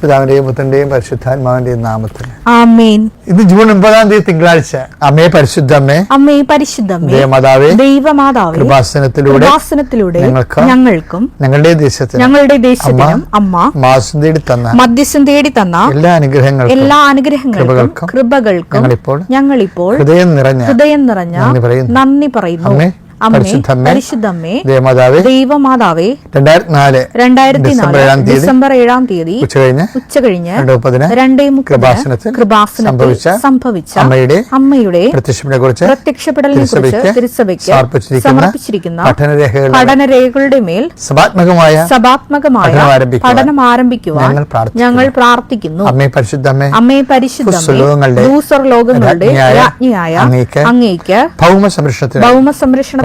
പിതാവിന്റെയും പുത്രന്റെയും പരിശുദ്ധാത്മാവിന്റെയും നാമത്തിൽ. ആമേൻ. ഇത് ജൂൺ ഒമ്പതാം തീയതി തിങ്കളാഴ്ച. അമ്മേ പരിശുദ്ധമ്മേ. അമ്മേ പരിശുദ്ധമ്മേ. ദേവമാതാവേ ദൈവമാതാവേ കൃപാസനത്തിലൂടെ കൃപാസനത്തിലൂടെ ഞങ്ങൾക്ക് ഞങ്ങൾക്കും ഞങ്ങളുടെ ദേശത്തിന് ഞങ്ങളുടെ ദേശത്തിനും അമ്മ മാസം തേടി തന്ന മധ്യസ്ഥം തേടി തന്ന എല്ലാ അനുഗ്രഹങ്ങൾക്കും എല്ലാ അനുഗ്രഹങ്ങൾക്കും കൃപകൾക്കും ഞങ്ങളിപ്പോൾ ഞങ്ങളിപ്പോൾ ഹൃദയം നിറഞ്ഞ ഹൃദയം നിറഞ്ഞ നന്ദി പറയുന്നു. നന്ദി പറയുന്നു. പരിശുദ്ധമ്മേ പരിശുദ്ധമ്മേ ദേവമാതാവേ ദൈവമാതാവേ രണ്ടായിരത്തി നാല് രണ്ടായിരത്തി ഡിസംബർ നാല് ഡിസംബർ ഏഴാം തീയതി ഉച്ച കഴിഞ്ഞ് ഉച്ച രണ്ട് മുപ്പതിന് രണ്ടേ കൃപാസനത്തിൽ സംഭവിച്ച സംഭവിച്ച അമ്മയുടെ അമ്മയുടെ പ്രത്യക്ഷനെ കുറിച്ച് പ്രത്യക്ഷപ്പെടലിനെ കുറിച്ച് തിരുസഭയ്ക്ക് സമർപ്പിച്ചിരിക്കുന്ന പഠനരേഖകളുടെ മേൽ സഭാത്മകമായ സഭാത്മകമായ പഠനം ആരംഭിക്കുവാൻ ഞങ്ങൾ പ്രാർത്ഥിക്കുന്നു. അമ്മേ പരിശുദ്ധമ്മേ അമ്മേ പരിശുദ്ധമേ ഭൂസ്വലോകങ്ങളുടെ ഭൂസ്വർ ലോകങ്ങളുടെ രാജ്ഞിയായ അങ്ങേക്ക് ഭൗമ സംരക്ഷണത്തിന് ഭൗമ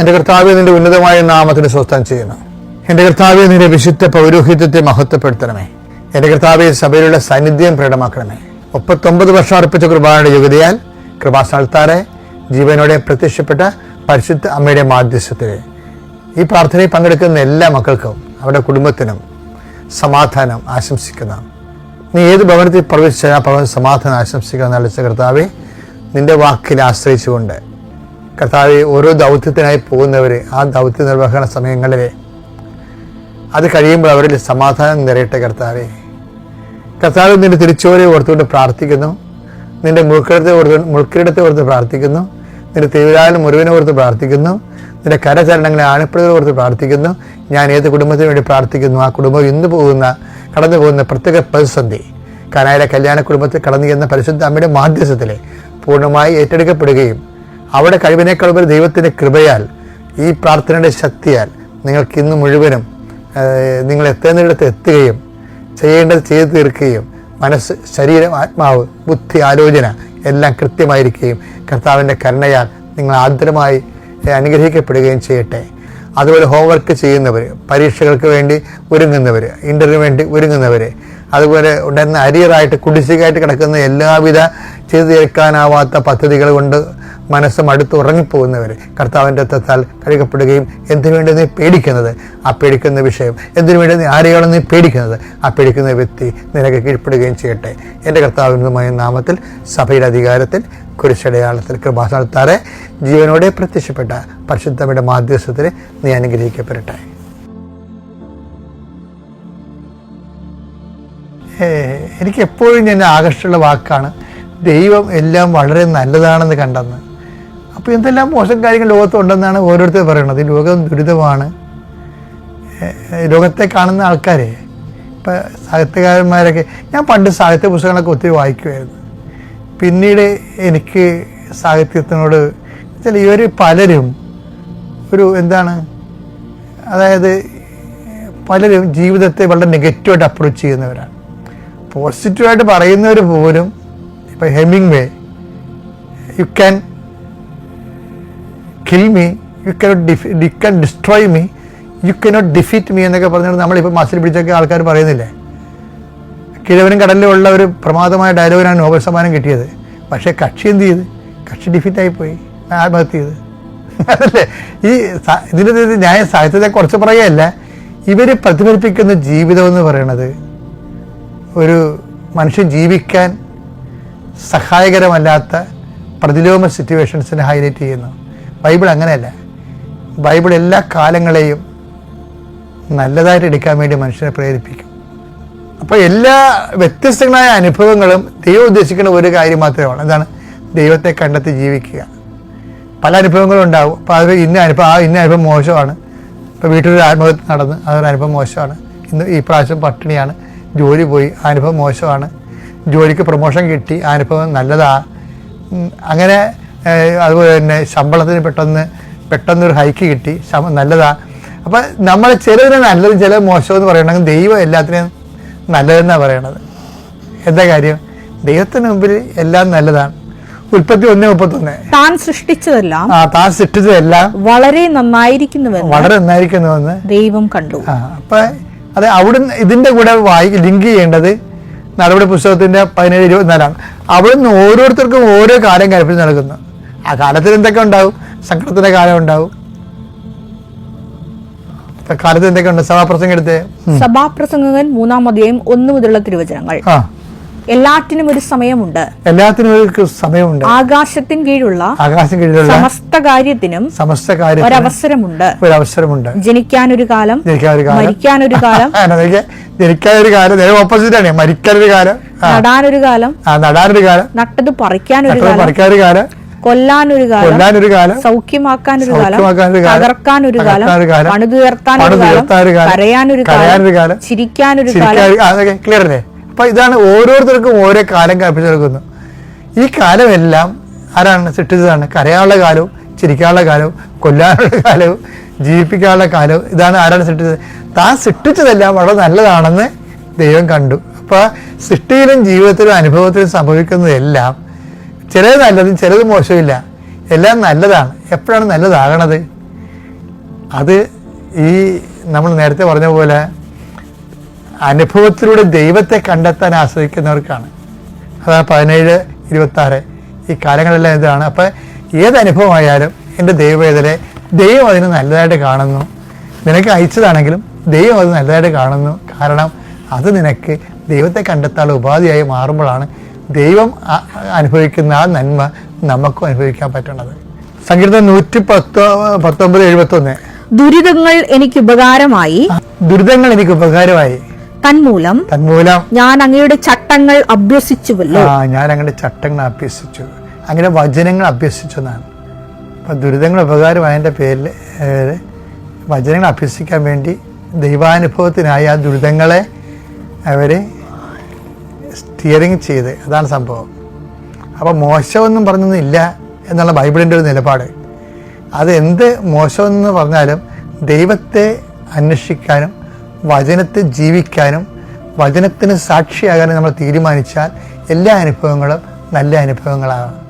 എന്റെ കർത്താവെ നിന്റെ ഉന്നതമായ നാമത്തിന് സ്വസ്ഥം ചെയ്യണം എന്റെ കർത്താവെ നിന്റെ വിശുദ്ധ പൗരോഹിത്യത്തെ മഹത്വപ്പെടുത്തണമേ. എന്റെ കർത്താവെ സഭയിലുള്ള സാന്നിധ്യം പ്രകടമാക്കണമേ. മുപ്പത്തൊമ്പത് വർഷം അർപ്പിച്ച കൃപാനയുടെ യോഗ്യതയാൽ കൃപാസ്ഥാനത്താറെ ജീവനോടെ പ്രത്യക്ഷപ്പെട്ട പരിശുദ്ധ അമ്മയുടെ മാധ്യസ്ഥത്തിൽ ഈ പ്രാർത്ഥനയിൽ പങ്കെടുക്കുന്ന എല്ലാ മക്കൾക്കും അവരുടെ കുടുംബത്തിനും സമാധാനം ആശംസിക്കുന്ന. നീ ഏത് ഭവനത്തിൽ പ്രവേശിച്ചാൽ ആ ഭവൻ സമാധാനം ആശംസിക്കുന്ന കർത്താവെ നിന്റെ വാക്കിൽ ആശ്രയിച്ചുകൊണ്ട് കർത്താവെ ഓരോ ദൗത്യത്തിനായി പോകുന്നവർ ആ ദൗത്യ നിർവഹണ സമയങ്ങളിൽ അത് കഴിയുമ്പോൾ അവരിൽ സമാധാനം നിറയട്ടെ കർത്താവെ. കർത്താവ് നിന്റെ തിരിച്ചോരെ ഓർത്തുകൊണ്ട് പ്രാർത്ഥിക്കുന്നു. നിന്റെ മുൾക്കിടത്തെ ഓർത്ത് മുൾക്കിടത്തെ ഓർത്ത് പ്രാർത്ഥിക്കുന്നു. നിന്റെ തീവ്രാലും മുറിവിനെ ഓർത്ത് പ്രാർത്ഥിക്കുന്നു. നിന്റെ കരചരണങ്ങളെ ആണിപ്പുഴകളെ ഓർത്ത് പ്രാർത്ഥിക്കുന്നു. ഞാൻ ഏത് കുടുംബത്തിന് വേണ്ടി പ്രാർത്ഥിക്കുന്നു? ആ കുടുംബം ഇന്ന് പോകുന്ന കടന്നു പോകുന്ന പ്രത്യേക പ്രതിസന്ധി. കനായ കല്യാണ കുടുംബത്തിൽ കടന്നു ചെന്ന പരിശുദ്ധ അമ്മയുടെ മാധ്യസ്ഥത്തിലെ പൂർണമായി ഏറ്റെടുക്കപ്പെടുകയും അവിടെ കഴിവിനേക്കാൾ ഉപരി ദൈവത്തിന്റെ കൃപയാൽ ഈ പ്രാർത്ഥനയുടെ ശക്തിയാൽ നിങ്ങൾക്ക് ഇന്ന് മുഴുവനും നിങ്ങൾ എത്തേണ്ടിടത്ത് എത്തുകയും ചെയ്യേണ്ടത് ചെയ്തു തീർക്കുകയും മനസ്സ് ശരീരം ആത്മാവ് ബുദ്ധി ആലോചന എല്ലാം കൃത്യമായിരിക്കുകയും കർത്താവിന്റെ കരുണയാൽ നിങ്ങൾ ആദരമായി അനുഗ്രഹിക്കപ്പെടുകയും ചെയ്യട്ടെ. അതുപോലെ ഹോംവർക്ക് ചെയ്യുന്നവർ പരീക്ഷകൾക്ക് വേണ്ടി ഒരുങ്ങുന്നവർ ഇന്റർവ്യൂ വേണ്ടി ഒരുങ്ങുന്നവർ അതുപോലെ ഉടനെ അരിയറായിട്ട് കുടിശ്ശികയായിട്ട് കിടക്കുന്ന എല്ലാവിധ ചെയ്തു തീർക്കാനാവാത്ത പദ്ധതികൾ കൊണ്ട് മനസ്സ് മടുത്ത് ഉറങ്ങിപ്പോകുന്നവർ കർത്താവിന്റെ തത്താൽ കഴുകപ്പെടുകയും എന്തിനു വേണ്ടി നീ പേടിക്കുന്നത്? ആ പേടിക്കുന്ന വിഷയം എന്തിനു വേണ്ടി നീ ആരെയാണ് നീ പേടിക്കുന്നത്? ആ പേടിക്കുന്ന വ്യക്തി നിനക്ക് കീഴ്പ്പെടുകയും ചെയ്യട്ടെ. എന്റെ കർത്താവിനുമായ നാമത്തിൽ സഭയുടെ അധികാരത്തിൽ കുരിശടയാളത്തിൽ കൃപാസ്ഥാനത്താറെ ജീവനോടെ പ്രത്യക്ഷപ്പെട്ട പരിശുദ്ധമയുടെ മാധ്യസ്ഥത്തിന് നീ അനുഗ്രഹിക്കപ്പെടട്ടെ. എനിക്ക് എപ്പോഴും ഞാൻ ആകർഷമുള്ള വാക്കാണ് ദൈവം എല്ലാം വളരെ നല്ലതാണെന്ന് കണ്ടെന്ന്. അപ്പോൾ എന്തെല്ലാം മോശം കാര്യങ്ങൾ ലോകത്തുണ്ടെന്നാണ് ഓരോരുത്തർ പറയുന്നത്. ലോകം ദുരിതമാണ്. ലോകത്തെ കാണുന്ന ആൾക്കാരെ ഇപ്പം സാഹിത്യകാരന്മാരൊക്കെ ഞാൻ പണ്ട് സാഹിത്യ പുസ്തകങ്ങളൊക്കെ ഒത്തിരി വായിക്കുമായിരുന്നു. പിന്നീട് എനിക്ക് സാഹിത്യത്തിനോട് ചില ഇവർ പലരും ഒരു എന്താണ് അതായത് പലരും ജീവിതത്തെ വളരെ നെഗറ്റീവായിട്ട് അപ്രോച്ച് ചെയ്യുന്നവരാണ്. പോസിറ്റീവായിട്ട് പറയുന്നവർ പോലും ഇപ്പം Hemingway you can kill me you cannot def you can destroy me you cannot defeat me എന്നൊക്കെ പറഞ്ഞുകൊണ്ട് നമ്മളിപ്പോൾ മസിൽ പിടിച്ചൊക്കെ ആൾക്കാർ പറയുന്നില്ലേ? കിഴവനും കടലിലുള്ള ഒരു പ്രമാദമായ ഡയലോഗിനാണ് നോബൽ സമ്മാനം കിട്ടിയത്. പക്ഷേ കക്ഷി എന്ത് ചെയ്ത്? കക്ഷി ഡിഫീറ്റായിപ്പോയി ആത്മഹത്യ ചെയ്ത്. അതല്ലേ? ഈ ഇതിന്റെ ഇത് ന്യായ സാഹിത്യത്തെ കുറച്ച് പറയുകയല്ല. ഇവർ പ്രതിഫലിപ്പിക്കുന്ന ജീവിതം എന്ന് പറയണത് ഒരു മനുഷ്യൻ ജീവിക്കാൻ സഹായകരമല്ലാത്ത പ്രതിലോമ സിറ്റുവേഷൻസിനെ ഹൈലൈറ്റ് ചെയ്യുന്നു. ബൈബിൾ അങ്ങനെയല്ല. ബൈബിൾ എല്ലാ കാലങ്ങളെയും നല്ലതായിട്ട് എടുക്കാൻ വേണ്ടി മനുഷ്യനെ പ്രേരിപ്പിക്കും. അപ്പോൾ എല്ലാ വ്യത്യസ്തങ്ങളായ അനുഭവങ്ങളും ദൈവം ഉദ്ദേശിക്കുന്ന ഒരു കാര്യം മാത്രമേ ഉള്ളൂ. എന്താണ്? ദൈവത്തെ കണ്ടെത്തി ജീവിക്കുക. പല അനുഭവങ്ങളും ഉണ്ടാവും. അപ്പോൾ അത് ഇന്ന അനുഭവം ആ ഇന്ന അനുഭവം മോശമാണ്. ഇപ്പോൾ വീട്ടിലൊരു ആത്മഹത്യ നടന്ന് അതൊരു അനുഭവം മോശമാണ്. ഇന്ന് ഈ പ്രാവശ്യം പട്ടിണിയാണ്. ജോലി പോയി ആ അനുഭവം മോശമാണ്. ജോലിക്ക് പ്രൊമോഷൻ കിട്ടി ആ അനുഭവം നല്ലതാണ് അങ്ങനെ അതുപോലെ തന്നെ ശമ്പളത്തിന് പെട്ടെന്ന് പെട്ടെന്നൊരു ഹൈക്ക് കിട്ടി. നല്ലതാണ് നല്ലതാ. അപ്പം നമ്മൾ ചിലതിനെ നല്ലത് ചില മോശം എന്ന് പറയണമെങ്കിൽ ദൈവം എല്ലാത്തിനും നല്ലതെന്നാണ് പറയണത്. എന്താ കാര്യം? ദൈവത്തിന് മുമ്പിൽ എല്ലാം നല്ലതാണ്. ഉൽപ്പത്തി ഒന്ന് മുപ്പത്തൊന്ന്. താൻ സൃഷ്ടിച്ചതെല്ലാം ആ താൻ സൃഷ്ടിച്ചതെല്ലാം വളരെ നന്നായിരിക്കുന്നുവെന്ന് വളരെ നന്നായിരിക്കുന്നുവെന്ന് ദൈവം കണ്ടു. ആ അപ്പൊ അത് അവിടുന്ന് ഇതിന്റെ കൂടെ വായി ലിങ്ക് ചെയ്യേണ്ടത് നടപടി പുസ്തകത്തിന്റെ പതിനേഴ് ഇരുപത്തിനാലാണ്. അവിടുന്ന് ഓരോരുത്തർക്കും ഓരോ കാര്യം കൽപ്പിച്ച് നടക്കുന്നു. ആ കാലത്തിൽ എന്തൊക്കെ ഉണ്ടാവും? സങ്കടത്തിന്റെ കാലം ഉണ്ടാവും. കാലത്ത് എന്തൊക്കെ ഉണ്ട്? സഭാപ്രസംഗം എടുത്ത്. സഭാപ്രസംഗകൻ മൂന്നാം അധ്യായം ഒന്ന് മുതലുള്ള തിരുവചനങ്ങൾ. ആ. എല്ലാറ്റിനും ഒരു സമയമുണ്ട്. എല്ലാത്തിനും ഒരു സമയമുണ്ട്. ആകാശത്തിൻ കീഴുള്ള ആകാശം കീഴിലുള്ള സമസ്ത കാര്യത്തിനും സമസ്ത കാര്യം ഒരവസരമുണ്ട്. ഒരു അവസരമുണ്ട് ജനിക്കാനൊരു കാലം ജനിക്കാൻ ഒരു കാലം. മരിക്കാൻ ഒരു കാലം ജനിക്കാൻ ഒരു കാലം. നേരെ ഓപ്പോസിറ്റ് ആണ്. മരിക്കാൻ ഒരു കാലം നടാനൊരു കാലം. നടാനൊരു കാലം. നട്ടത് പറിക്കാൻ ഒരു കാലം. പറിക്കാൻ ഒരു കാലം. കൊല്ലാനൊരു കാലം സൗഖ്യമാക്കാനൊരു കാലം തകർക്കാനൊരു കാലം പണിതുയർത്താനൊരു കാലം കരയാനൊരു കാലം, ചിരിക്കാനൊരു കാലം. ക്ലിയർ അല്ലേ? അപ്പൊ ഇതാണ് ഓരോരുത്തർക്കും ഓരോ കാലം കൽപ്പിച്ചെടുക്കുന്നു ഈ കാലമെല്ലാം ആരാണ്? സൃഷ്ടിച്ചതാണ് കരയാനുള്ള കാലവും ചിരിക്കാനുള്ള കാലവും കൊല്ലാനുള്ള കാലവും ജീവിപ്പിക്കാനുള്ള കാലവും ഇതാണ് ആരാണ് സൃഷ്ടിച്ചത് താൻ സൃഷ്ടിച്ചതെല്ലാം വളരെ നല്ലതാണെന്ന് ദൈവം കണ്ടു. അപ്പൊ സൃഷ്ടിയിലും ജീവിതത്തിലും അനുഭവത്തിലും സംഭവിക്കുന്നതെല്ലാം ചിലത് നല്ലതും ചിലത് മോശമില്ല എല്ലാം നല്ലതാണ്. എപ്പോഴാണ് നല്ലതാകണത്? അത് ഈ നമ്മൾ നേരത്തെ പറഞ്ഞ പോലെ അനുഭവത്തിലൂടെ ദൈവത്തെ കണ്ടെത്താൻ ആശ്രയിക്കുന്നവർക്കാണ് അതാണ് പതിനേഴ് ഇരുപത്താറ്. ഈ കാലങ്ങളെല്ലാം ഇതാണ്. അപ്പം ഏത് അനുഭവമായാലും എന്റെ ദൈവവേദനെ ദൈവം അതിന് നല്ലതായിട്ട് കാണുന്നു. നിനക്ക് അയച്ചതാണെങ്കിലും ദൈവം അത് നല്ലതായിട്ട് കാണുന്നു. കാരണം അത് നിനക്ക് ദൈവത്തെ കണ്ടെത്താനുള്ള ഉപാധിയായി മാറുമ്പോഴാണ് ദൈവം അനുഭവിക്കുന്ന ആ നന്മ നമുക്കും അനുഭവിക്കാൻ പറ്റണത് സങ്കീർത്തനം നൂറ്റി പത്ത് പത്തൊമ്പത് എഴുപത്തി ഒന്ന് ദുരിതങ്ങൾ എനിക്ക് ഉപകാരമായി. ദുരിതങ്ങൾ എനിക്ക് ഉപകാരമായി. തന്മൂലം. തന്മൂലം. ഞാൻ അങ്ങയുടെ ചട്ടങ്ങൾ അഭ്യസിച്ചുവല്ലോ. ആ ഞാൻ അങ്ങയുടെ ചട്ടങ്ങൾ അഭ്യസിച്ചു. അങ്ങനെ വചനങ്ങൾ അഭ്യസിച്ചു എന്നാണ്. അപ്പം ദുരിതങ്ങൾ ഉപകാരമായതിന്റെ പേരിൽ വചനങ്ങൾ അഭ്യസിക്കാൻ വേണ്ടി ദൈവാനുഭവത്തിനായി ആ ദുരിതങ്ങളെ അവർ സ്റ്റിയറിങ് ചെയ്ത്. അതാണ് സംഭവം. അപ്പോൾ മോശമൊന്നും പറഞ്ഞൊന്നും ഇല്ല എന്നുള്ള ബൈബിളിന്റെ ഒരു നിലപാട്. അത് എന്ത് മോശമെന്ന് പറഞ്ഞാലും ദൈവത്തെ അന്വേഷിക്കാനും വചനത്തെ ജീവിക്കാനും വചനത്തിന് സാക്ഷിയാകാനും നമ്മൾ തീരുമാനിച്ചാൽ എല്ലാ അനുഭവങ്ങളും നല്ല അനുഭവങ്ങളാണ്.